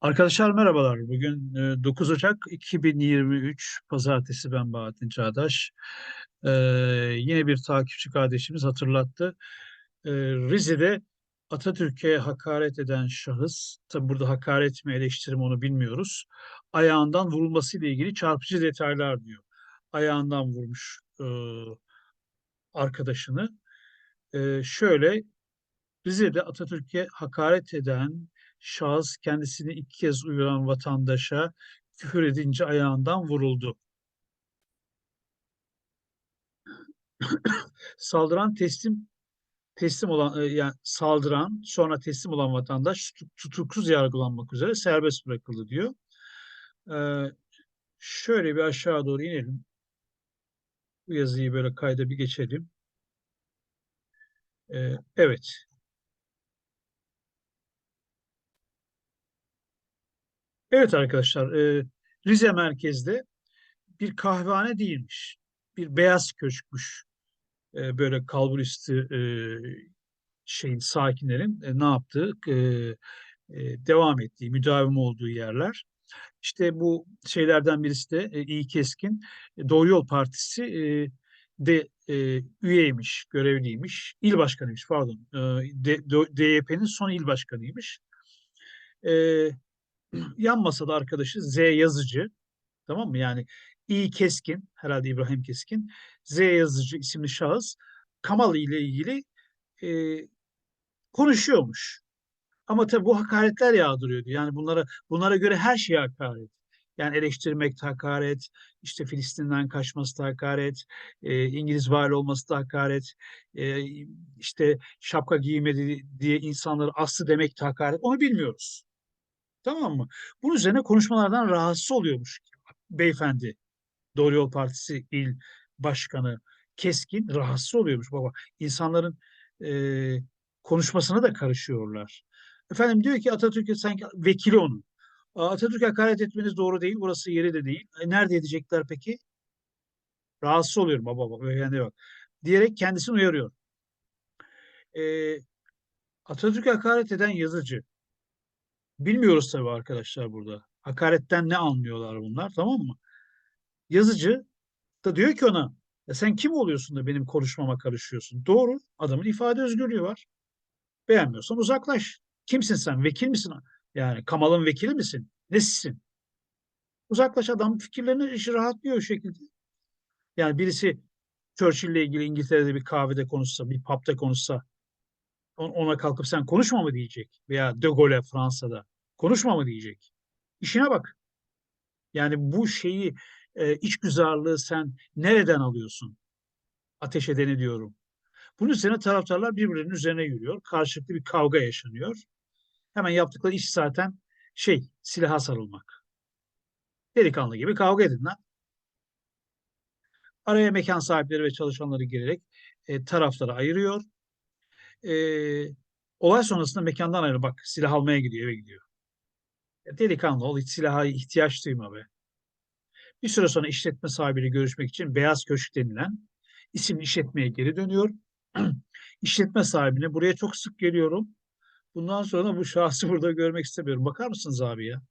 Arkadaşlar merhabalar. Bugün e, 9 Ocak 2023 Pazartesi ben Bahattin Çağdaş. Ee, yine bir takipçi kardeşimiz hatırlattı. Ee, Rize'de Atatürk'e hakaret eden şahıs, tabi burada hakaret mi eleştiri mi onu bilmiyoruz. Ayağından vurulmasıyla ilgili çarpıcı detaylar diyor. Ayağından vurmuş e, arkadaşını. Ee, şöyle Rize'de Atatürk'e hakaret eden şahıs kendisini iki kez uyaran vatandaşa küfür edince ayağından vuruldu. Saldıran teslim teslim olan e, yani saldıran sonra teslim olan vatandaş tutuksuz yargılanmak üzere serbest bırakıldı diyor. Ee, şöyle bir aşağı doğru inelim. Bu yazıyı böyle kayda bir geçelim. Ee, evet. Evet arkadaşlar, e, Rize merkezde bir kahvehane değilmiş. Bir beyaz köşkmüş. E, böyle kalburisti e, şeyin sakinlerin e, ne yaptığı, e, e, devam ettiği, müdavim olduğu yerler. İşte bu şeylerden birisi de e, iyi keskin. E, Doğru Yol Partisi e, de e, üyeymiş, görevliymiş, il başkanıymış pardon. E, DYP'nin son il başkanıymış. E, yan masada arkadaşı Z yazıcı tamam mı? Yani İ Keskin herhalde İbrahim Keskin Z yazıcı isimli şahıs Kamal ile ilgili e, konuşuyormuş. Ama tabii bu hakaretler yağdırıyordu. Yani bunlara bunlara göre her şey hakaret. Yani eleştirmek hakaret, işte Filistin'den kaçması da hakaret, e, İngiliz vali olması da hakaret, e, işte şapka giymedi diye insanları aslı demek de hakaret. Onu bilmiyoruz. Tamam mı? Bunun üzerine konuşmalardan rahatsız oluyormuş beyefendi. Doğru Yol Partisi il başkanı Keskin rahatsız oluyormuş baba. İnsanların e, konuşmasına da karışıyorlar. Efendim diyor ki Atatürk'e sanki vekili onun. Atatürk'e hakaret etmeniz doğru değil. Burası yeri de değil. E, nerede edecekler peki? Rahatsız oluyorum baba baba. Beyefendi bak. Diyerek kendisini uyarıyor. E, Atatürk'e hakaret eden yazıcı Bilmiyoruz tabii arkadaşlar burada. Hakaretten ne anlıyorlar bunlar tamam mı? Yazıcı da diyor ki ona ya sen kim oluyorsun da benim konuşmama karışıyorsun? Doğru. Adamın ifade özgürlüğü var. Beğenmiyorsan uzaklaş. Kimsin sen? Vekil misin? Yani Kamal'ın vekili misin? Nesisin? Uzaklaş adam fikirlerini işi rahatlıyor o şekilde. Yani birisi Churchill'le ilgili İngiltere'de bir kahvede konuşsa, bir pub'da konuşsa ona kalkıp sen konuşma mı diyecek? Veya De Gaulle Fransa'da konuşma mı diyecek? İşine bak. Yani bu şeyi e, iç güzarlığı sen nereden alıyorsun? Ateş edeni diyorum. Bunun üzerine taraftarlar birbirlerinin üzerine yürüyor. Karşılıklı bir kavga yaşanıyor. Hemen yaptıkları iş zaten şey silaha sarılmak. Delikanlı gibi kavga edin lan. Araya mekan sahipleri ve çalışanları girerek e, tarafları ayırıyor e, olay sonrasında mekandan ayrı bak silah almaya gidiyor eve gidiyor. Delikanlı ol hiç silaha ihtiyaç duyma be. Bir süre sonra işletme sahibiyle görüşmek için Beyaz Köşk denilen isimli işletmeye geri dönüyor. İşletme sahibine buraya çok sık geliyorum. Bundan sonra bu şahsı burada görmek istemiyorum. Bakar mısınız abi ya?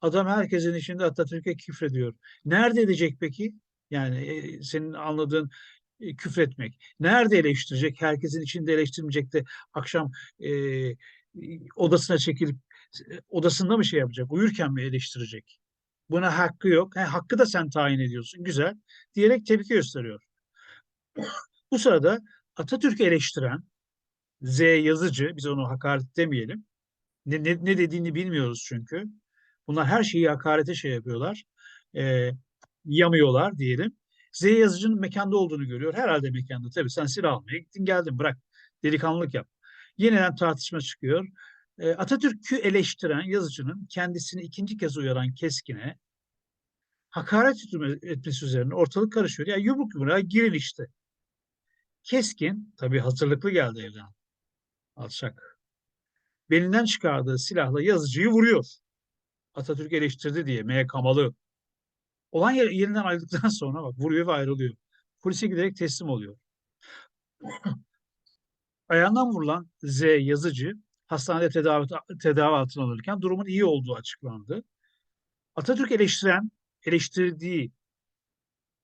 Adam herkesin içinde Atatürk'e küfrediyor. Nerede edecek peki? Yani e, senin anladığın e, küfretmek. Nerede eleştirecek? Herkesin içinde eleştirmeyecek de akşam e, odasına çekilip odasında mı şey yapacak? Uyurken mi eleştirecek? Buna hakkı yok. He, hakkı da sen tayin ediyorsun. Güzel. Diyerek tepki gösteriyor. Bu sırada Atatürk'ü eleştiren Z yazıcı, biz onu hakaret demeyelim. Ne, ne, ne dediğini bilmiyoruz çünkü. Bunlar her şeyi hakarete şey yapıyorlar. E, yamıyorlar diyelim. Z yazıcının mekanda olduğunu görüyor. Herhalde mekanda. Tabii sen silah almaya gittin geldin bırak. Delikanlılık yap. Yeniden tartışma çıkıyor. Atatürk'ü eleştiren yazıcının kendisini ikinci kez uyaran Keskin'e hakaret etmesi üzerine ortalık karışıyor. Ya yumruk yumruğa girin işte. Keskin tabii hazırlıklı geldi evden. Alçak. Belinden çıkardığı silahla yazıcıyı vuruyor. Atatürk eleştirdi diye. M. Kamalı Olan yer, yerinden ayrıldıktan sonra bak vuruyor ve ayrılıyor. Polise giderek teslim oluyor. Ayağından vurulan Z yazıcı hastanede tedavi, tedavi altına alırken durumun iyi olduğu açıklandı. Atatürk eleştiren, eleştirdiği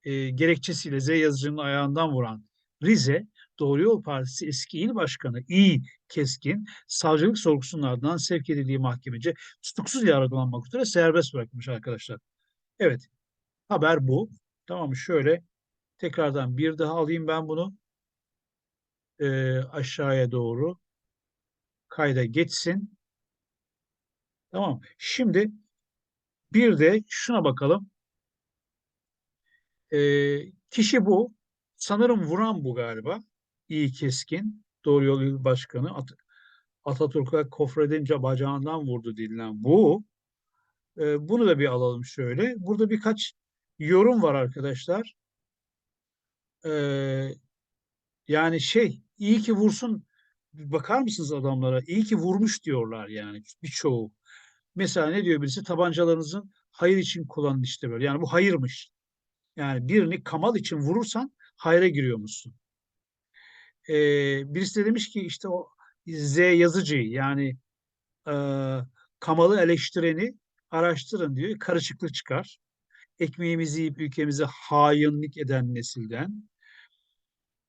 e, gerekçesiyle Z yazıcının ayağından vuran Rize Doğru Yol Partisi eski il başkanı İ. Keskin savcılık sorgusunun ardından sevk edildiği mahkemece tutuksuz yargılanmak üzere serbest bırakılmış arkadaşlar. Evet haber bu. Tamam? Şöyle tekrardan bir daha alayım ben bunu e, aşağıya doğru kayda geçsin. Tamam. Şimdi bir de şuna bakalım. E, kişi bu. Sanırım vuran bu galiba. İyi keskin. Doğru Yol İl Başkanı. At Atatürk'e kofredince bacağından vurdu denilen bu. E, bunu da bir alalım şöyle. Burada birkaç yorum var arkadaşlar. E, yani şey iyi ki vursun bakar mısınız adamlara? İyi ki vurmuş diyorlar yani birçoğu. Mesela ne diyor birisi? Tabancalarınızın hayır için kullanın işte böyle. Yani bu hayırmış. Yani birini kamal için vurursan hayra giriyormuşsun. Ee, birisi de demiş ki işte o Z yazıcıyı yani e, kamalı eleştireni araştırın diyor. Karışıklık çıkar. Ekmeğimizi yiyip ülkemize hainlik eden nesilden.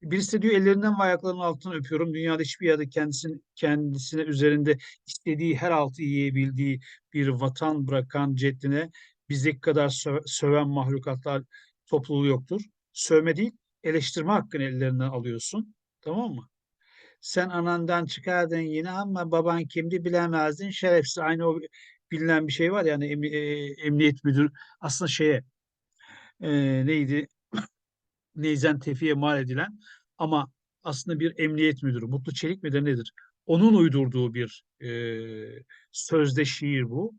Birisi diyor ellerinden ve ayaklarının altından öpüyorum. Dünyada hiçbir yerde kendisini, kendisine üzerinde istediği her altı yiyebildiği bir vatan bırakan ceddine bizdeki kadar sö söven mahlukatlar topluluğu yoktur. Sövme değil, eleştirme hakkını ellerinden alıyorsun. Tamam mı? Sen anandan çıkardın yine ama baban kimdi bilemezdin. Şerefsiz aynı o bilinen bir şey var yani em, e, emniyet müdür aslında şeye e, neydi Neyzen Tefi'ye mal edilen ama aslında bir emniyet müdürü, Mutlu Çelik midir nedir? Onun uydurduğu bir e, sözde şiir bu.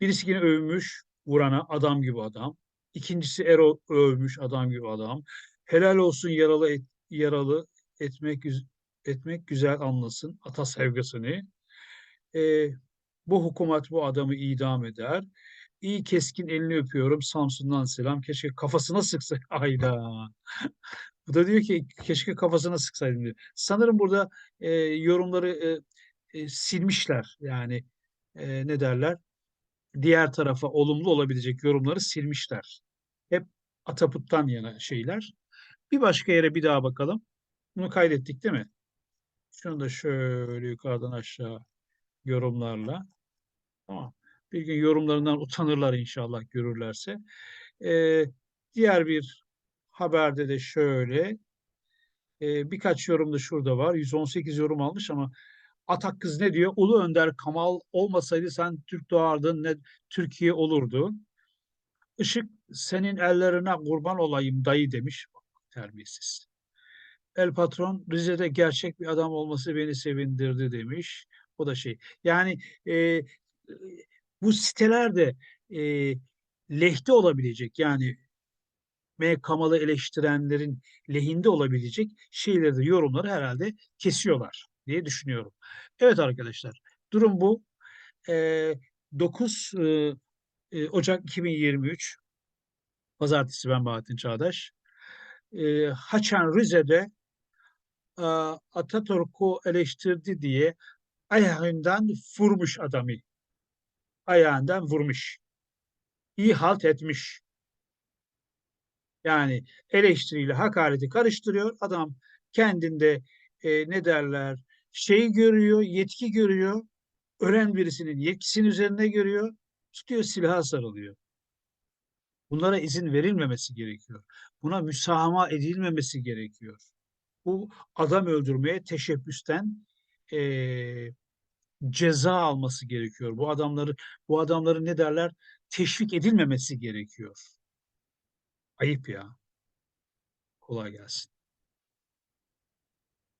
Birisi yine övmüş, vurana adam gibi adam. İkincisi Ero övmüş adam gibi adam. Helal olsun yaralı et, yaralı etmek etmek güzel anlasın ata sevgisini. E, bu hukumet bu adamı idam eder. İyi keskin elini öpüyorum. Samsun'dan selam. Keşke kafasına sıksak. Ayda. Bu da diyor ki keşke kafasına sıksaydım diyor. Sanırım burada e, yorumları e, e, silmişler. Yani e, ne derler? Diğer tarafa olumlu olabilecek yorumları silmişler. Hep Ataput'tan yana şeyler. Bir başka yere bir daha bakalım. Bunu kaydettik değil mi? Şunu da şöyle yukarıdan aşağı yorumlarla. Tamam. Bir gün yorumlarından utanırlar inşallah görürlerse. Ee, diğer bir haberde de şöyle e, birkaç yorum da şurada var. 118 yorum almış ama Atak kız ne diyor? Ulu Önder Kamal olmasaydı sen Türk doğardın ne Türkiye olurdu. Işık senin ellerine kurban olayım dayı demiş. Terbiyesiz. El patron Rize'de gerçek bir adam olması beni sevindirdi demiş. O da şey. Yani e, bu sitelerde e, lehte olabilecek yani M Kamal'ı eleştirenlerin lehinde olabilecek şeyleri de yorumları herhalde kesiyorlar diye düşünüyorum. Evet arkadaşlar durum bu. E, 9 e, Ocak 2023 Pazartesi ben Bahattin Çağdaş. E, Haçan Rize'de e, Atatürk'ü eleştirdi diye ayağından vurmuş adamı ayağından vurmuş. İyi halt etmiş. Yani eleştiriyle hakareti karıştırıyor. Adam kendinde e, ne derler şeyi görüyor, yetki görüyor. Ölen birisinin yetkisinin üzerine görüyor. Tutuyor silaha sarılıyor. Bunlara izin verilmemesi gerekiyor. Buna müsamaha edilmemesi gerekiyor. Bu adam öldürmeye teşebbüsten e, ceza alması gerekiyor. Bu adamları bu adamların ne derler teşvik edilmemesi gerekiyor. Ayıp ya. Kolay gelsin.